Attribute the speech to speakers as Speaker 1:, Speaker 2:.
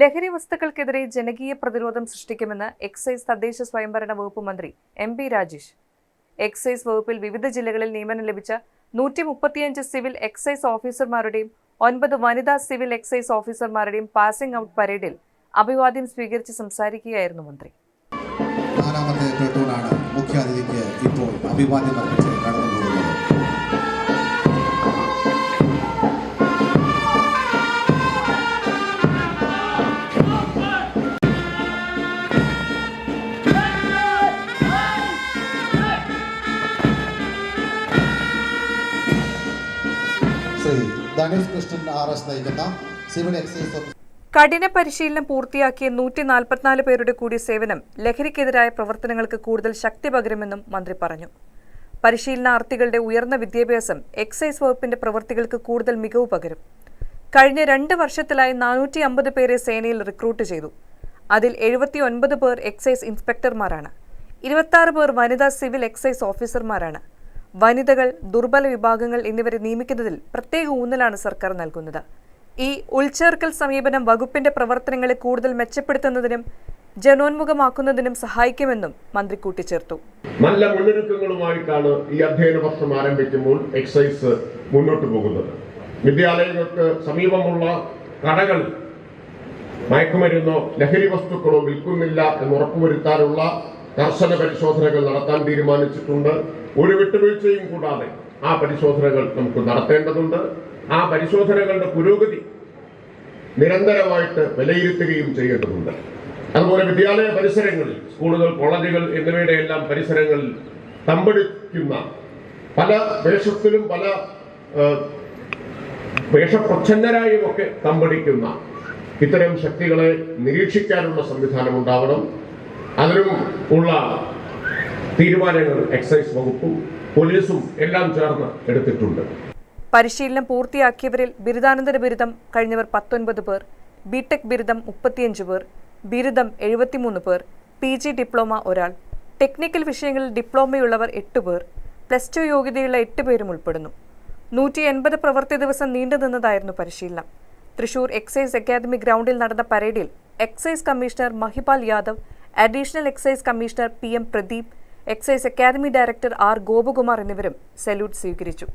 Speaker 1: ലഹരി വസ്തുക്കൾക്കെതിരെ ജനകീയ പ്രതിരോധം സൃഷ്ടിക്കുമെന്ന് എക്സൈസ് തദ്ദേശ സ്വയംഭരണ വകുപ്പ് മന്ത്രി എം പി രാജേഷ്. എക്സൈസ് വകുപ്പിൽ വിവിധ ജില്ലകളിൽ നിയമനം ലഭിച്ച നൂറ്റി മുപ്പത്തിയഞ്ച് സിവിൽ എക്സൈസ് ഓഫീസർമാരുടെയും ഒൻപത് വനിതാ സിവിൽ എക്സൈസ് ഓഫീസർമാരുടെയും പാസിംഗ് ഔട്ട് പരേഡിൽ അഭിവാദ്യം സ്വീകരിച്ച് സംസാരിക്കുകയായിരുന്നു മന്ത്രി.
Speaker 2: നാലാമത്തെ മുഖ്യാതിഥിക്ക് ഇപ്പോൾ അഭിവാദ്യം അർപ്പിച്ച് കൃഷ്ണൻ എക്സൈസ്
Speaker 1: കഠിന പരിശീലനം പൂർത്തിയാക്കിയ നൂറ്റി നാൽപ്പത്തിനാല് പേരുടെ കൂടി സേവനം ലഹരിക്കെതിരായ പ്രവർത്തനങ്ങൾക്ക് കൂടുതൽ ശക്തി പകരുമെന്നും മന്ത്രി പറഞ്ഞു. പരിശീലനാർത്ഥികളുടെ ഉയർന്ന വിദ്യാഭ്യാസം എക്സൈസ് വകുപ്പിന്റെ പ്രവൃത്തികൾക്ക് കൂടുതൽ മികവ് പകരും. കഴിഞ്ഞ രണ്ട് വർഷത്തിലായി നാനൂറ്റി അമ്പത് പേരെ സേനയിൽ റിക്രൂട്ട് ചെയ്തു. അതിൽ എഴുപത്തി ഒൻപത് പേർ എക്സൈസ് ഇൻസ്പെക്ടർമാരാണ്. ഇരുപത്തി പേർ വനിതാ സിവിൽ എക്സൈസ് ഓഫീസർമാരാണ്. വനിതകൾ ദുർബല വിഭാഗങ്ങൾ എന്നിവരെ നിയമിക്കുന്നതിൽ പ്രത്യേക ഊന്നലാണ് സർക്കാർ നൽകുന്നത്. ഈ ഉൾച്ചേർക്കൽ സമീപനം വകുപ്പിന്റെ പ്രവർത്തനങ്ങളെ കൂടുതൽ മെച്ചപ്പെടുത്തുന്നതിനും ജനോന്മുഖമാക്കുന്നതിനും സഹായിക്കുമെന്നും മന്ത്രി കൂട്ടിച്ചേർത്തു.
Speaker 3: നല്ല മുന്നൊരുക്കങ്ങളുമായിട്ടാണ് ഈ അധ്യയന വർഷം ആരംഭിക്കുമ്പോൾ എക്സൈസ് മുന്നോട്ട് പോകുന്നത്. വിദ്യാലയങ്ങൾക്ക് സമീപമുള്ള കടകൾ മയക്കുമരുന്നോ ലഹരി വസ്തുക്കളോ വിൽക്കുന്നില്ല എന്ന് ഉറപ്പുവരുത്താനുള്ള കർശന പരിശോധനകൾ നടത്താൻ തീരുമാനിച്ചിട്ടുണ്ട്. ഒരു വിട്ടുവീഴ്ചയും കൂടാതെ ആ പരിശോധനകൾ നമുക്ക് നടത്തേണ്ടതുണ്ട്. ആ പരിശോധനകളുടെ പുരോഗതി നിരന്തരമായിട്ട് വിലയിരുത്തുകയും ചെയ്യേണ്ടതുണ്ട്. അതുപോലെ വിദ്യാലയ പരിസരങ്ങളിൽ സ്കൂളുകൾ കോളേജുകൾ എന്നിവയുടെ എല്ലാം പരിസരങ്ങളിൽ തമ്പടിക്കുന്ന പല വേഷത്തിലും പല വേഷപ്രച്ഛന്നരായും ഒക്കെ തമ്പടിക്കുന്ന ഇത്തരം ശക്തികളെ നിരീക്ഷിക്കാനുള്ള സംവിധാനം ഉണ്ടാവണം. അതിനും ഉള്ള തീരുമാനങ്ങൾ എക്സൈസ് വകുപ്പും പോലീസും എല്ലാം ചേർന്ന് എടുത്തിട്ടുണ്ട്.
Speaker 1: പരിശീലനം പൂർത്തിയാക്കിയവരിൽ ബിരുദാനന്തര ബിരുദം കഴിഞ്ഞവർ പത്തൊൻപത് പേർ ബിടെക് ബിരുദം മുപ്പത്തിയഞ്ച് പേർ ബിരുദം എഴുപത്തിമൂന്ന് പേർ പി ജി ഡിപ്ലോമ ഒരാൾ. ടെക്നിക്കൽ വിഷയങ്ങളിൽ ഡിപ്ലോമയുള്ളവർ എട്ട് പേർ പ്ലസ് ടു യോഗ്യതയുള്ള എട്ട് പേരും ഉൾപ്പെടുന്നു. നൂറ്റി എൺപത് പ്രവൃത്തി ദിവസം നീണ്ടുനിന്നതായിരുന്നു പരിശീലനം. തൃശൂർ എക്സൈസ് അക്കാദമി ഗ്രൗണ്ടിൽ നടന്ന പരേഡിൽ excise commissioner Mahipal Yadav additional excise commissioner P M Pradeep excise academy director R Gopakumar എന്നിവരും സല്യൂട്ട് സ്വീകരിച്ചു.